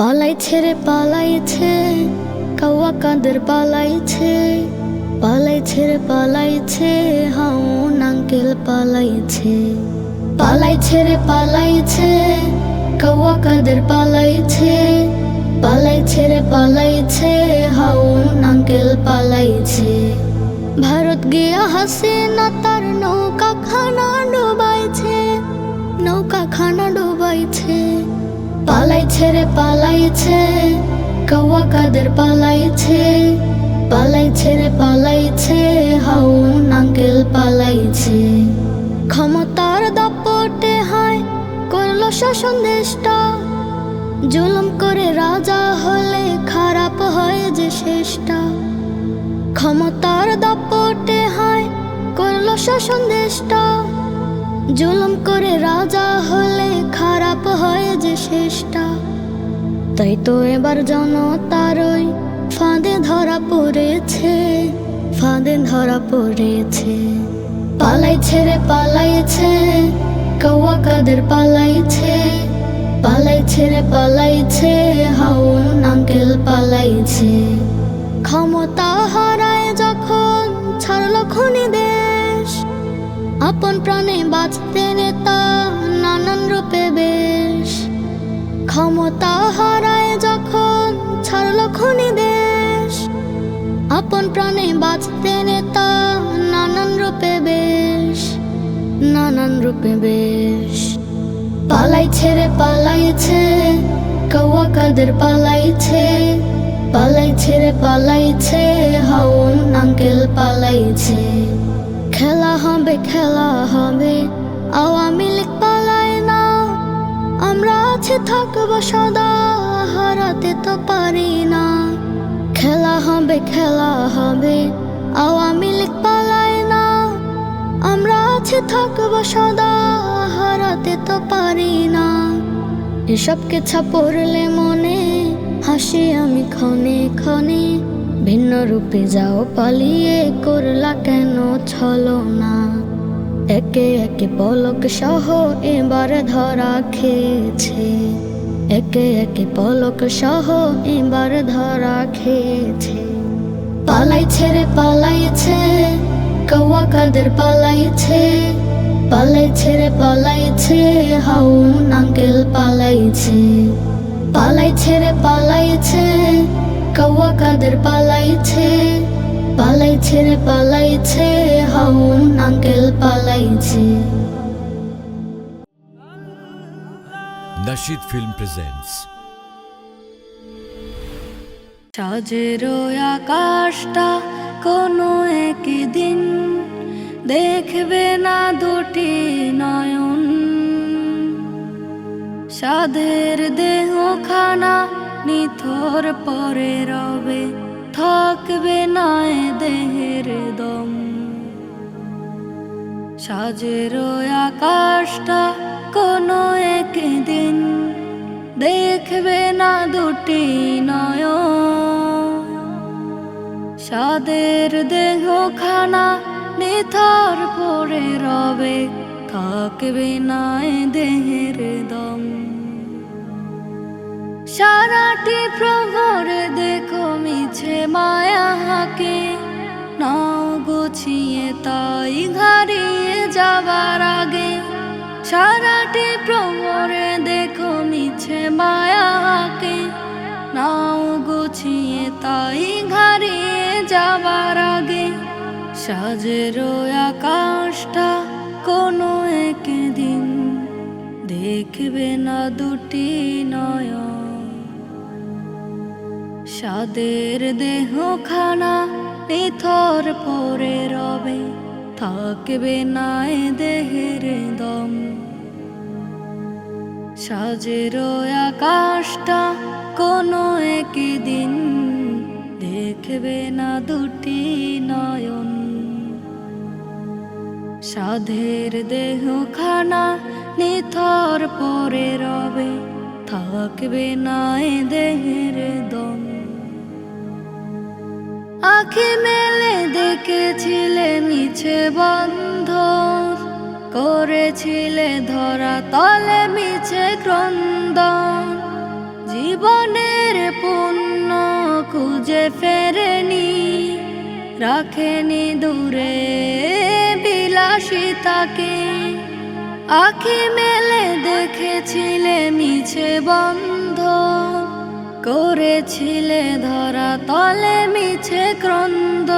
পালাইছে রে, পালাইছে কাওয়া কাঁদের পালাইছে পালাইছে রে, পালাইছে হাউন আঙ্কেল পালাইছে। পালাইছে রে, পালাইছে কাওয়া কাঁদের পালাইছে পালাইছে রে, পালাইছে হাউন আঙ্কেল পালাইছে। ভারত গিয়া হাসিনা তার নৌকা খানা ডুবাইছে নৌকা খানা ডুবাইছে। পালাইছে রে, পালাইছে। কৌয়া কাদের পালাইছে? পালাইছে রে, পালাইছে। হাউন আঙ্কেল পালাইছে। ক্ষমতার দাপটে হায় করল শাসন দেশটা। জুলুম করে রাজা হলে খারাপ হয় যে শেষটা। ক্ষমতার দাপটে হায় করল শাসন দেশটা। জুলুম করে রাজা হলে খারাপ হয় যে শেষটা। তাই তো এবার জনতারই ফাঁদে ধরা পড়েছে, ফাঁদে ধরা পড়েছে। পালাইছে রে, পালাইছে, কৌয়া কাদের পালাইছে? পালাইছে রে, পালাইছে, হাউন আঙ্কেল পালাইছে। ক্ষমতা হারায় যখন ছাড়লো খনি দেশ আপন প্রাণে বাঁচতে নেতা, নানান রূপে বেশ। ক্ষমতা হারায় যখন, ছাড়ল খনি দেশ। আপন প্রাণে বাঁচতে নেতা, নানান রূপে বেশ। নানান রূপে বেশ। পালাইছে রে, পালাইছে, কৌয়া কাদের পালাইছে? পালাইছে রে, পালাইছে, হাউন আঙ্কেল পালাইছে। খেলা হবে খেলা হবে আওয়ামী লীগ পালায় না। আমরা আছে, থাকব সদা। হারাতে তো পারি না। খেলা হবে খেলা হবে আওয়ামী লীগ পালায় না। আমরা আছে, থাকব সদা। হারাতে তো পারি না। এসব কেছা পড়লে মনে, হাসি আমি ক্ষণে ক্ষণে। ভিন্ন রূপে যাও, পালিয়ে করলা কেন? ছলো না। একে একে পলক সহ এবার ধরা খেয়েছে। একে একে পলক সহ এবার ধরা খেয়েছে। পালাইছে রে, পালাইছে কৌয়া কাদের পালাইছে? পালাইছে রে, পালাইছে হাউন আঙ্কেল পালাইছে। পালাইছে রে, পালাইছে কৌয়া কাদের পালাইছে পালাইছে রে পালাইছে হাউন আঙ্কেল পালাইছে। Nashid ফিল্ম presents সাজের আকাশটা কোনো একদিন দেখবে না দুটি নয়ন। সাধের দেহ খানা নিথর পরে রবে, থাকবে না দেহের দম। সাজের আকাশটা কোনো একদিন দেখবে না দুটি নয় সাদের দেহ খানা নিথর পরে রবে, থাকবে না দেহের সারাটি প্রহরে দেখো মিছে মায়া হাকে। নাও গুছিয়ে তাই ঘাড়িয়ে যাবার আগে। সারাটি প্রহরে দেখো মিছে মায়া হাকে। নাও গুছিয়ে তাই ঘাড়িয়ে যাবার আগে। সাজের আকাশটা কোনো একদিন দেখবে না দুটি নয়ন। সাদের দেহ খানা নিথর পরে রবে, থাকবে না দেহের দম। সাজের আকাশটা কোনো একদিন দেখবে না দুটি নয়ন। সাধের দেহ খানা নিথর পরে রবে, থাকবে না দেহের দম। আখি মেলে দেখেছিলে মিছে বন্ধ করেছিলে ধরা তলে মিছে ক্রন্দন। জীবনের পুণ্য খুঁজে ফেরেনি, রাখেনি দূরে বিলাসিতাকে। আখি মেলে দেখেছিলে মিছে বন্ধ করেছিলে ধরা তলে মিছে ক্রন্দ।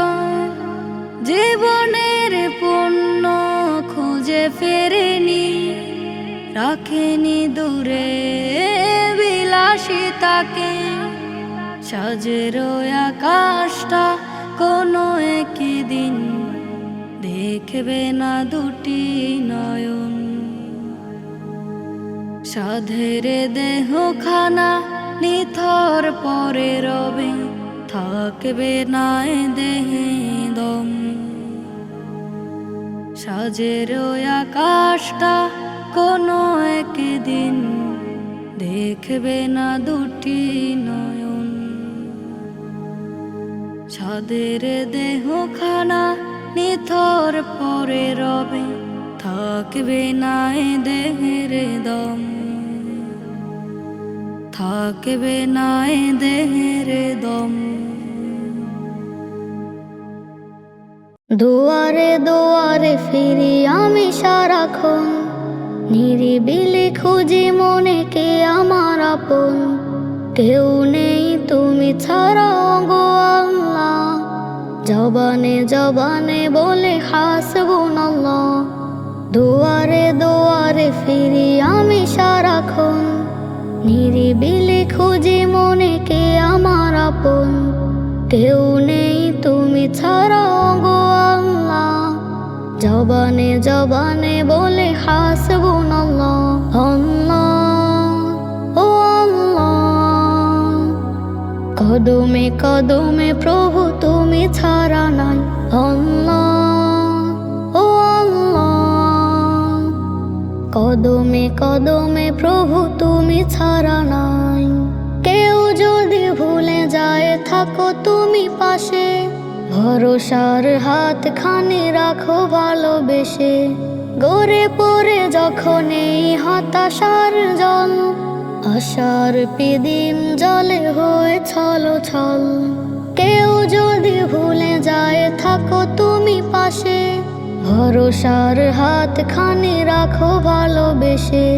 জীবনের পুণ্য খুঁজে ফেরেনি, রাখেনি দূরে বিলাসিতাকে। সাজের আকাশটা কোনো একই দিন দেখবে না দুটি নয়ন। সাধের দেহ খানা নিথর পরে রবে, থাকবে না এ দেহে দম। সাজের আকাশটা কোনো একদিন দেখবে না দুটি নয়ন। ছাদের দেহখানা নিথর পরে রবে, থাকবে না এ দেহের দম। থাকবে না দেহের দম। দুয়ারে দুয়ারে ফিরি আমি সারাক্ষণ, নিরিবিলি খুঁজি মনে কে আমার আপন। কেউ নেই তুমি ছাড়া গো আল্লাহ। জবানে জবানে বলে হাসবুন আল্লাহ। দুয়ারে দুয়ারে ফিরি আমি সারাক্ষণ নিরিবিলি খুঁজি মনে কে আমার আপন? কেউ নেই তুমি ছাড়া গো আল্লাহ। জবানে জবানে বলে হাসবুন আল্লাহ। আল্লাহ, ও আল্লাহ। কদমে কদমে প্রভু তুমি ছাড়া নাই। আল্লাহ, ও কদমে কদমে প্রভু তুমি ছাড়া নাই। কেউ যদি ভুলে যায়, থাকো তুমি পাশে। ভরসার হাত খানি রাখো ভালোবেসে। গড়ে পড়ে যখন এই হতাশার জল, আশার পিদিম জলে হয়ে ছল ছল। কেউ যদি ভুলে যায়, থাকো তুমি পাশে। ভরসার হাত খানি রাখো ভালোবেসে।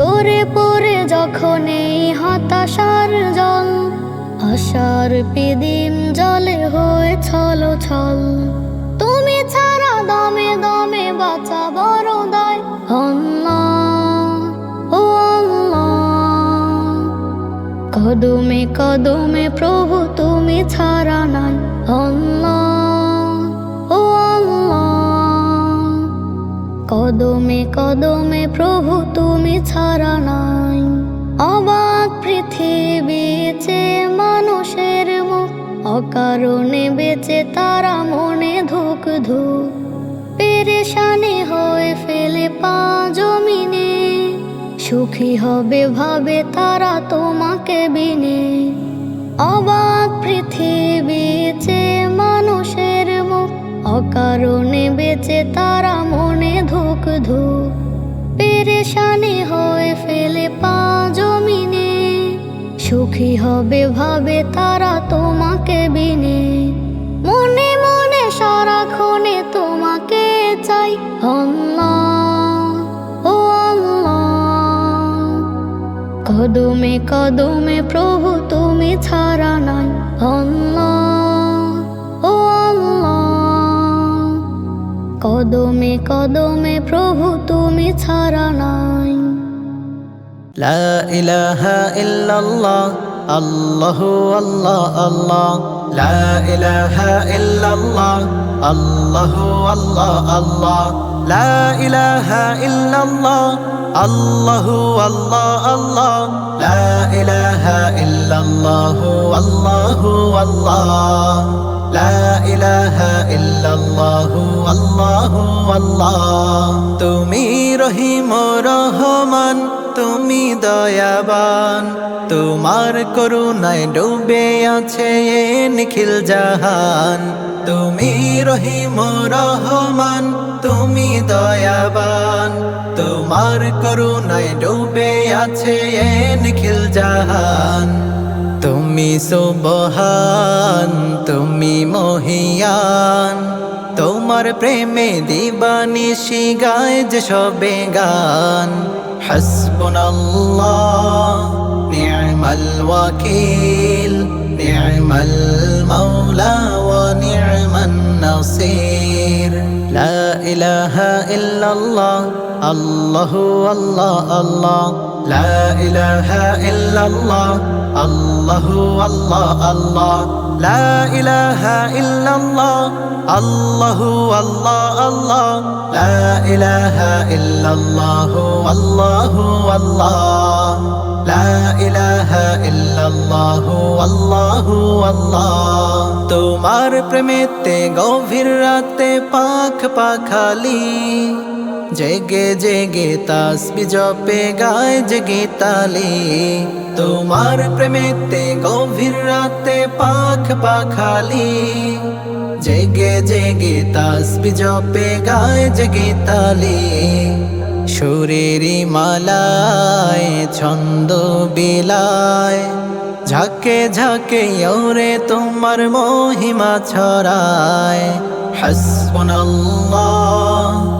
গড়ে পড়ে যখন এই হতাশার জল, আশার পিদিম জলে হয়ে ছল ছল। তুমি ছাড়া দমে দমে বাঁচা বড় দায়। কদমে কদমে প্রভু তুমি ছাড়া নাই। আল্লাহ কদমে কদমে প্রভু তুমি ছাড়া নাই। অবাক পৃথিবী পৃথিবীতে মানুষের মুখ, অকারণে বেঁচে তারা মনে ধুক ধুক। পেরেশানি হয়ে ফেলে পা জমিনে, সুখী হবে ভাবে তারা তোমাকে বিনে। অবাক মুখ অকারণে বেঁচে তারা মনে ধুক ধুক। পেরেশানি হয়ে ফেলে পা জমিনে। সুখী হবে ভাবে তারা তোমাকে বিনে। মনে মনে সারা সারাক্ষণে তোমাকে চাই ও কদমে কদমে প্রভু তুমি ছাড়া নাই, আল্লাহ। কদমে কদমে প্রভু তুমি ছাড়া নাই। লা ইলাহা ইল্লাল্লাহ, আল্লাহু আল্লাহ আল্লাহ। লা ইলাহা ইল্লাল্লাহ, আল্লাহু আল্লাহ আল্লাহ। লা ইলাহা ইল্লাল্লাহ আল্লাহ আল্লাহ আল্লাহ। লা ইলাহা ইল্লাল্লাহু, আল্লাহ লা ইলাহা ইল্লাল্লাহু, আল্লাহ তুমি রহিম রহমান, তুমি দয়াবান। তোমার করুণায় ডুবে আছে নিখিল জাহান। তুমি রহিম রহমান, তুমি দয়াবান। তোমার করুণায় ডুবে আছে এ নিখিল জাহান। তুমি সুবহান, তুমি মহিয়ান। তোমার প্রেমে দিবানিশি গায় যে সবে গান। হাসবুনাল্লাহ নি'মাল ওয়াকিল। নি'মাল মাওলা ওয়া নি'মান নাসির লা ইলাহা ইল্লাল্লাহ আল্লাহু আল্লাহ আল্লাহ লা ইলাহা ইল্লাল্লাহ, আল্লাহু আল্লাহ আল্লাহ। লা ইলাহা ইল্লাল্লাহ, আল্লাহু আল্লাহ আল্লাহ। লা ইলাহা ইল্লাল্লাহ, আল্লাহু আল্লাহ। লা ইলাহা ইল্লাল্লাহ, আল্লাহু আল্লাহ। তোমার প্রেমেতে গভীর রাতে পাখ পাখালি। জেগে জেগে তাসবি জপে, গায় জেগে তালি। তোমার প্রেমেতে গভীর রাতে পাখ পাখালি। জেগে জেগে তাসবি জপে, গায় জেগে তালি। সুরেরি মালায় ছন্দ বিলায়। ঝাঁকে ঝাঁকে ওরে তোমার মহিমা ছড়ায়। হাসবুনাল্লাহ।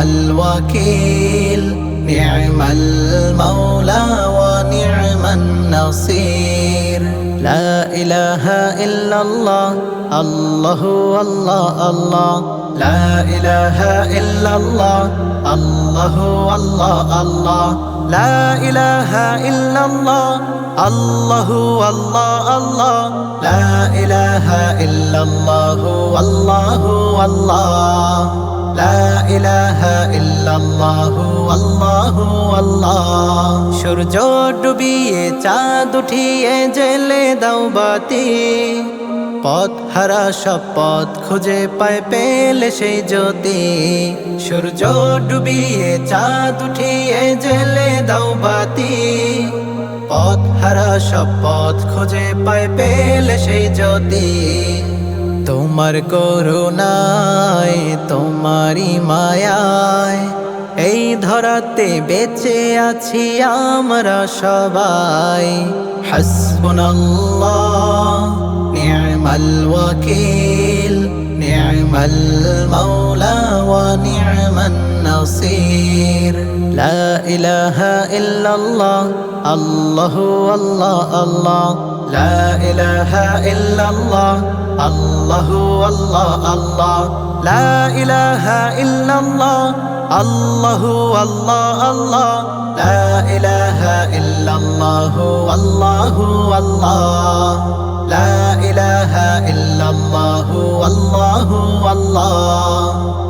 নি'মাল ওয়াকিল নি'মাল মাওলা ওয়া নি'মান নাসির লা ইলাহা ইল্লাল্লাহ আল্লাহু আল্লাহ আল্লাহ লা ইলাহা ইল্লাল্লাহ আল্লাহু আল্লাহ আল্লাহ লা ইলাহা ইল্লাল্লাহ আল্লাহু আল্লাহ আল্লাহ লা ইলাহা ইল্লাল্লাহ আল্লাহু আল্লাহ সূর্য ডুবিয়ে, চাঁদ উঠিয়ে, জেলে দাও বাতি। পথ হারা সব পথ খুঁজে পায় পেলে সেই জ্যোতি। সূর্য ডুবিয়ে, চাঁদ উঠিয়ে, জেলে দাও বাতি। পথ হারা সব পথ খুঁজে পায় পেলে সেই জ্যোতি। তোমার করুণায় তোমারি মায়ায়, এই ধরাতে বেঁচে আছি আমরা সবাই। হাসবুনাল্লাহ নি'মাল ওয়াকিল নি'মাল মাওলা ওয়া নাসির লা ইলাহা ইল্লাল্লাহ আল্লাহু আল্লাহ আল্লাহ লা ইলাহা ইল্লাল্লাহ আল্লাহু আল্লাহ আল্লাহ লা ইলাহা ইল্লাল্লাহ আল্লাহু আল্লাহ আল্লাহ লা ইলাহা ইল্লাল্লাহ আল্লাহু আল্লাহ লা ইলাহা ইল্লাল্লাহ আল্লাহু আল্লাহ